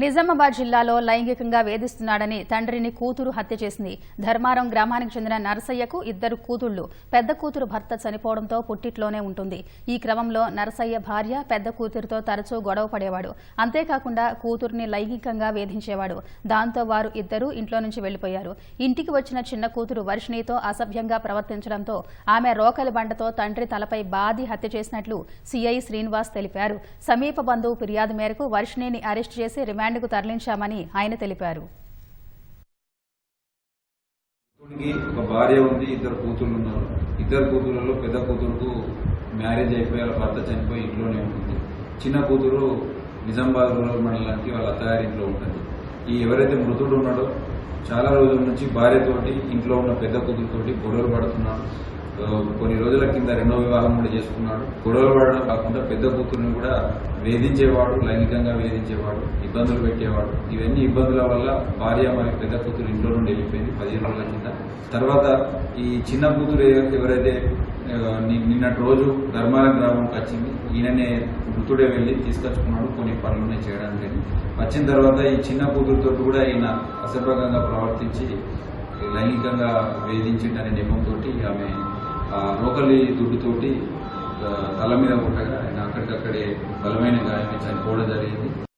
నిజామాబాద్ జిల్లాలో లైంగికంగా వేధిస్తున్నాడని తండ్రిని కూతురు హత్య చేసింది. ధర్మారం గ్రామానికి చెందిన నరసయ్యకు ఇద్దరు కూతుళ్ళు పెద్ద కూతురు భర్త చనిపోవడంతో పుట్టిట్లోనే ఉంటుంది. ఈ క్రమంలో నరసయ్య భార్య పెద్ద కూతురుతో తరచూ గొడవ పడేవాడు. అంతేకాకుండా కూతురుని లైంగికంగా వేధించేవాడు. దాంతో వారు ఇద్దరూ ఇంట్లో నుంచి వెళ్ళిపోయారు ఇంటికి వచ్చిన చిన్న కూతురు వర్షిణితో అసభ్యంగా ప్రవర్తించడంతో ఆమె రోకలి బండతో తండ్రి తలపై బాది హత్య చేసినట్లు సిఐ శ్రీనివాస్ తెలిపారు. సమీప బంధువు ఫిర్యాదు మేరకు వర్షిణిని అరెస్ట్ చేసి రిమాండ్ రిమాండ్కు తరలించామని ఆయన తెలిపారు. ఒక భార్య ఉంది ఇద్దరు కూతుళ్ళు ఉన్నారు. ఇద్దరు కూతుళ్ళలో పెద్ద కూతురుకు మ్యారేజ్ అయిపోయి వాళ్ళ భర్త చనిపోయి ఇంట్లోనే ఉంటుంది. చిన్న కూతురు నిజామాబాద్ రూరల్ మండలానికి వాళ్ళ అత్తగారి ఇంట్లో ఉంటుంది. ఈ ఎవరైతే మృతుడు ఉన్నాడో చాలా రోజుల నుంచి భార్యతోటి ఇంట్లో ఉన్న పెద్ద కూతురుతోటి గొడవలు పడుతున్నాడు కొన్ని రోజుల కింద రెండో వివాహం కూడా చేసుకున్నాడు. గొడవలు పడడం కాకుండా పెద్ద కూతురుని కూడా వేధించేవాడు లైంగికంగా వేధించేవాడు ఇబ్బందులు పెట్టేవాడు. ఇవన్నీ ఇబ్బందుల వల్ల భార్య మరియు పెద్ద కూతురు ఇంట్లో నుండి వెళ్ళిపోయింది పదిహేను రోజుల కింద. తర్వాత ఈ చిన్న కూతురు ఎవరైతే నిన్నటి రోజు ధర్మాల గ్రామంకి వచ్చింది ఈయననే మృతుడే వెళ్ళి తీసుకొచ్చుకున్నాడు కొన్ని పనులు చేయడానికి వచ్చిన తర్వాత ఈ చిన్న కూతురుతో కూడా ఈయన అసభ్యంగా ప్రవర్తించి లైంగికంగా వేధించిండనే నియమంతో ఆమె రోకలి దుడ్డుతోటి తల మీద కొట్టగా ఆయన అక్కడికక్కడే బలమైన గాయమై చనిపోవడం జరిగింది.